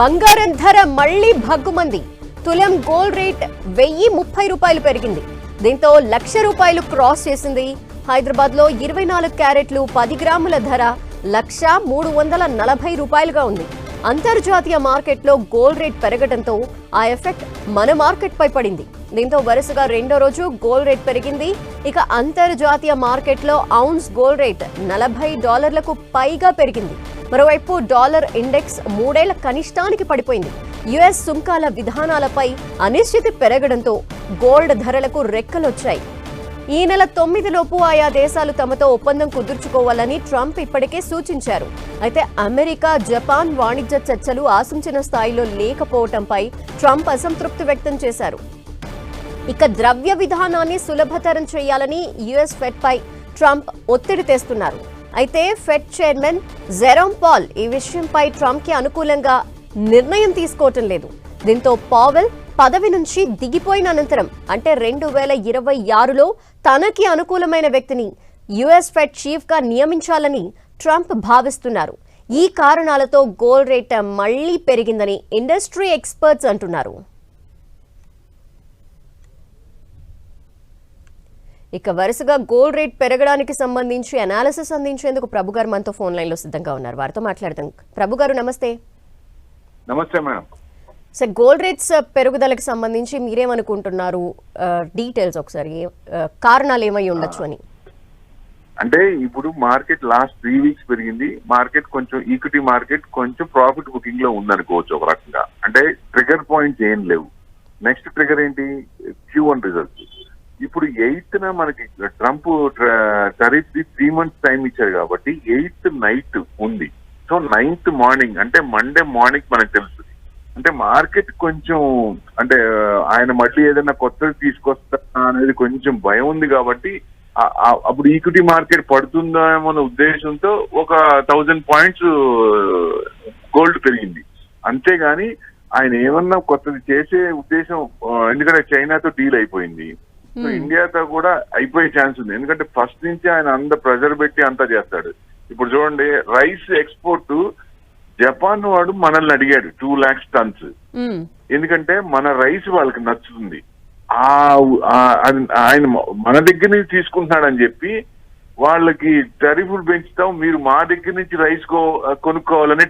బంగారం ధర మళ్ళీ భగ్గుమంది. తులం గోల్డ్ రేట్ వెయ్యి ముప్పై రూపాయలు పెరిగింది. దీంతో లక్ష రూపాయలు క్రాస్ చేసింది. హైదరాబాద్లో ఇరవై నాలుగు క్యారెట్లు పది గ్రాముల ధర లక్ష మూడు వందల నలభై రూపాయలుగా ఉంది. అంతర్జాతీయ మార్కెట్లో గోల్డ్ రేట్ పెరగడంతో ఆ ఎఫెక్ట్ మన మార్కెట్ పై పడింది. దీంతో వరుసగా రెండో రోజు గోల్డ్ రేట్ పెరిగింది. ఇక అంతర్జాతీయ మార్కెట్లో ఔన్స్ గోల్డ్ రేట్ నలభై డాలర్లకు పైగా పెరిగింది. మరోవైపు డాలర్ ఇండెక్స్ మూడేళ్ళ కనిష్టానికి పడిపోయింది. యుఎస్ సుంకాల విధానాలపై అనిశ్చితి పెరగడంతో గోల్డ్ ధరలకు రెక్కలొచ్చాయి. ఈ నెల తొమ్మిదిలోపు ఆయా దేశాలు తమతో ఒప్పందం కుదుర్చుకోవాలని ట్రంప్ ఇప్పటికే సూచించారు. అయితే అమెరికా జపాన్ వాణిజ్య చర్చలు ఆశించిన స్థాయిలో లేకపోవడంపై ట్రంప్ అసంతృప్తి వ్యక్తం చేశారు. ఇక ద్రవ్య విధానాన్ని సులభతరం చేయాలని యుఎస్ ఫెడ్పై ట్రంప్ ఒత్తిడి తెస్తున్నారు. అయితే ఫెడ్ చైర్మన్ జెరోమ్ పాల్ ఈ విషయంపై ట్రంప్కి అనుకూలంగా నిర్ణయం తీసుకోవటం లేదు. దీంతో పావెల్ పదవి నుంచి దిగిపోయిన అనంతరం అంటే రెండు వేల ఇరవై ఆరులో తనకి అనుకూలమైన వ్యక్తిని యుఎస్ ఫెడ్ చీఫ్గా నియమించాలని ట్రంప్ భావిస్తున్నారు. ఈ కారణాలతో గోల్డ్ రేట్ మళ్ళీ పెరిగిందని ఇండస్ట్రీ ఎక్స్పర్ట్స్ అంటున్నారు. ఇక వరుసగా గోల్డ్ రేట్ పెరగడానికి సంబంధించి అనాలిసిస్ అందించేందుకు ప్రభు గారు మనతో ఫోన్ లైన్లో సిద్ధంగా ఉన్నారు. వారితో మాట్లాడదాం. ప్రభు గారు నమస్తే. నమస్తే మేడం. సార్ గోల్డ్ రేట్స్ పెరుగుదలకు సంబంధించి మీరేమనుకుంటున్నారు? డీటెయిల్స్ ఒకసారి కారణాలు ఏమై ఉండొచ్చు అని. అంటే ఇప్పుడు మార్కెట్ లాస్ట్ త్రీ వీక్స్ పెరిగింది. మార్కెట్ కొంచెం ఈక్విటీ మార్కెట్ కొంచెం ప్రాఫిట్ బుకింగ్లో ఉందనుకోవచ్చు ఒక రకంగా. అంటే ట్రిగర్ పాయింట్స్ ఏం లేవు. నెక్స్ట్ ట్రిగర్ ఏంటి? క్యూ వన్ రిజల్ట్స్ ఇప్పుడు ఎయిత్ న మనకి Trump tariff the three months time ఇచ్చారు కాబట్టి ఎయిత్ నైట్ ఉంది. సో నైన్త్ మార్నింగ్ అంటే మండే మార్నింగ్ మనకు తెలుస్తుంది అంటే మార్కెట్ కొంచెం అంటే ఆయన మళ్ళీ ఏదైనా కొత్తది తీసుకొస్తా అనేది కొంచెం భయం ఉంది కాబట్టి అప్పుడు ఈక్విటీ మార్కెట్ పడుతుందేమో అనే ఉద్దేశంతో ఒక థౌజండ్ పాయింట్స్ గోల్డ్ పెరిగింది. అంతేగాని ఆయన ఏమన్నా కొత్తది చేసే ఉద్దేశం ఎందుకంటే చైనాతో డీల్ అయిపోయింది. సో ఇండియాతో కూడా అయిపోయే ఛాన్స్ ఉంది. ఎందుకంటే ఫస్ట్ నుంచి ఆయన అంత ప్రెజర్ పెట్టి అంతా చేస్తాడు. ఇప్పుడు చూడండి రైస్ ఎక్స్పోర్ట్ జపాన్ వాడు మనల్ని అడిగాడు టూ లాక్స్ టన్స్. ఎందుకంటే మన రైస్ వాళ్ళకి నచ్చుతుంది. ఆ ఆయన- మన దగ్గర నుంచి తీసుకుంటున్నాడని చెప్పి వాళ్ళకి టరిఫ్లు పెంచుతాం మీరు మా దగ్గర నుంచి రైస్ కో కొనుక్కోవాలని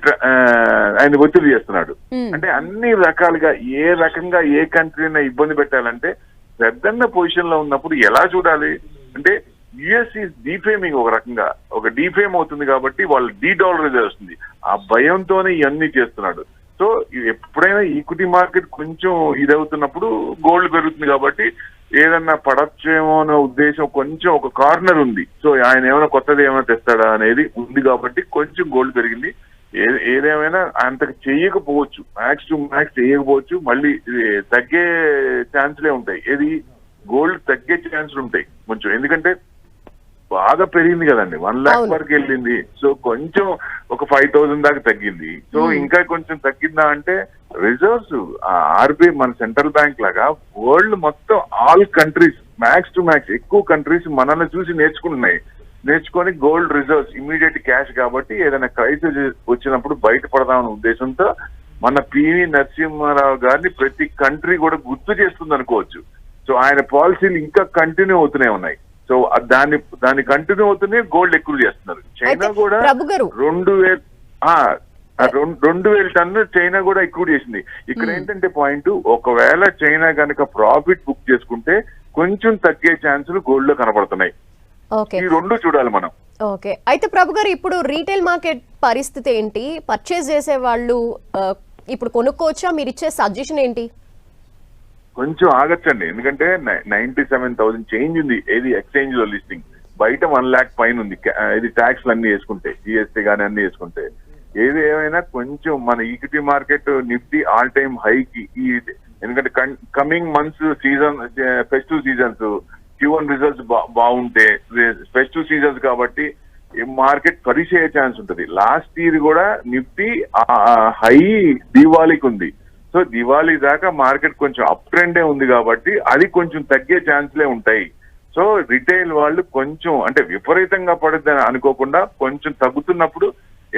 ఆయన ఒత్తిడి చేస్తున్నాడు. మ్మ్. అంటే అన్ని రకాలుగా ఏ రకంగా ఏ కంట్రీని ఇబ్బంది పెట్టాలంటే పెద్దన్న పొజిషన్లో ఉన్నప్పుడు ఎలా చూడాలి? అంటే యుఎస్ ఈస్ డీఫేమింగ్ ఒక రకంగా. ఒక డీఫేమ్ అవుతుంది కాబట్టి వాళ్ళు డీ డాలర్ వస్తుంది ఆ భయంతోనే ఇవన్నీ చేస్తున్నాడు. సో ఎప్పుడైనా ఈక్విటీ మార్కెట్ కొంచెం ఇదవుతున్నప్పుడు గోల్డ్ పెరుగుతుంది కాబట్టి ఏదన్నా పడచ్చేమో అనే ఉద్దేశం కొంచెం ఒక కార్నర్ ఉంది. సో ఆయన ఏమైనా కొత్తది ఏమైనా తెస్తాడా అనేది ఉంది కాబట్టి కొంచెం గోల్డ్ పెరిగింది. ఏదేమైనా అంతకు చేయకపోవచ్చు. మ్యాక్స్ టు మ్యాక్స్ చేయకపోవచ్చు. మళ్ళీ తగ్గే ఛాన్స్లే ఉంటాయి. ఏది? గోల్డ్ తగ్గే ఛాన్సులు ఉంటాయి. కొంచెం. ఎందుకంటే బాగా పెరిగింది కదండి. వన్ లాక్. వరకు వెళ్ళింది. సో కొంచెం ఒక ఫైవ్ థౌసండ్ దాకా తగ్గింది. సో ఇంకా కొంచెం తగ్గిందా అంటే రిజర్వ్స్ ఆర్బీఐ మన సెంట్రల్ బ్యాంక్ లాగా వరల్డ్ మొత్తం all countries max to max ఎక్కువ కంట్రీస్ మనల్ని చూసి నేర్చుకుంటున్నాయి. నేర్చుకొని గోల్డ్ రిజర్వ్స్ ఇమీడియట్ క్యాష్ కాబట్టి ఏదైనా క్రైసిస్ వచ్చినప్పుడు బయటపడదామనే ఉద్దేశంతో మన పివి నరసింహారావు గారిని ప్రతి కంట్రీ కూడా గుర్తు చేస్తుంది అనుకోవచ్చు. సో ఆయన పాలసీలు ఇంకా కంటిన్యూ అవుతూనే ఉన్నాయి. సో ఆ దాన్ని దాన్ని కంటిన్యూ అవుతూనే గోల్డ్ ఎక్కువ చేస్తున్నారు. చైనా కూడా రెండు వేలు రెండు వేల టన్ను చైనా కూడా ఎక్కువ చేసింది. ఇక్కడ ఏంటంటే పాయింట్ ఒకవేళ చైనా కనుక ప్రాఫిట్ బుక్ చేసుకుంటే కొంచెం తగ్గే ఛాన్సులు గోల్డ్లో కనబడుతున్నాయి ఈ రెండు చూడాలి మనం. ఓకే. అయితే ప్రభు గారు ఇప్పుడు రీటైల్ మార్కెట్ పరిస్థితి ఏంటి? పర్చేస్ చేసే వాళ్ళు ఇప్పుడు కొనుక్కోవచ్చా? మీరు ఇచ్చే సజెషన్ ఏంటి? కొంచెం ఆగచ్చండి. ఎందుకంటే నైన్టీ సెవెన్ థౌసండ్ చేంజ్ ఉంది. ఏది ఎక్స్చేంజ్లో లిస్టింగ్. బయట వన్ లాక్ పైన ఉంది. ఇది ట్యాక్స్ అన్ని వేసుకుంటే జిఎస్టీ గానీ అన్ని వేసుకుంటే. ఏది ఏమైనా కొంచెం మన equity market Nifty all time హైకి ఈ ఎందుకంటే coming months season festive seasons Q one results బాగుంటే ఫెస్టివ్ సీజన్స్ కాబట్టి మార్కెట్ పరిచయ ఛాన్స్ ఉంటుంది. లాస్ట్ ఇయర్ కూడా నిఫ్టీ హై దివాళీకి ఉంది. సో దివాళీ దాకా మార్కెట్ కొంచెం అప్ ట్రెండే ఉంది కాబట్టి అది కొంచెం తగ్గే ఛాన్స్లే ఉంటాయి. సో రిటైల్ వాళ్ళు కొంచెం అంటే విపరీతంగా పడుద్దని అనుకోకుండా కొంచెం తగ్గుతున్నప్పుడు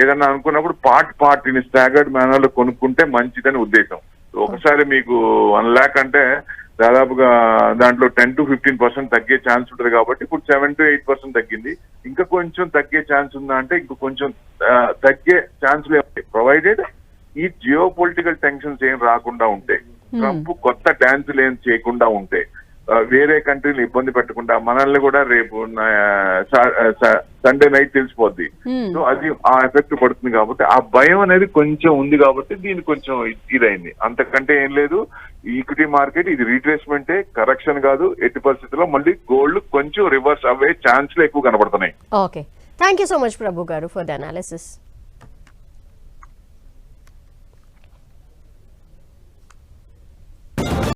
ఏదన్నా అనుకున్నప్పుడు పార్ట్ పార్టీని స్టాగర్డ్ మేనర్లో కొనుక్కుంటే మంచిదని ఉద్దేశం. ఒకసారి మీకు వన్ ల్యాక్ అంటే దాదాపుగా దాంట్లో టెన్ టు ఫిఫ్టీన్ పర్సెంట్ తగ్గే ఛాన్స్ ఉంటుంది కాబట్టి ఇప్పుడు సెవెన్ టు ఎయిట్ పర్సెంట్ తగ్గింది. ఇంకా కొంచెం తగ్గే ఛాన్స్ ఉందా అంటే ఇంకా కొంచెం తగ్గే ఛాన్స్ ప్రొవైడెడ్ ఈ జియో పొలిటికల్ టెన్షన్స్ ఏం రాకుండా ఉంటే ట్రంప్ కొత్త డాన్సులు ఏం చేయకుండా ఉంటే వేరే కంట్రీలు ఇబ్బంది పెట్టకుండా మనల్ని కూడా రేపు సండే నైట్ తెలిసిపోద్ది. Hmm. సో అది ఆ ఎఫెక్ట్ పడుతుంది కాబట్టి ఆ భయం అనేది కొంచెం ఉంది కాబట్టి దీనికి కొంచెం ఇదైంది. అంతకంటే ఏం లేదు ఈక్విటీ మార్కెట్ ఇది రీట్రేస్మెంటే కరెక్షన్ కాదు ఎట్టి పరిస్థితుల్లో మళ్ళీ గోల్డ్ కొంచెం రివర్స్ అవ్వే ఛాన్స్లు ఎక్కువ కనబడుతున్నాయి. Okay thank you so much Prabhu garu for the analysis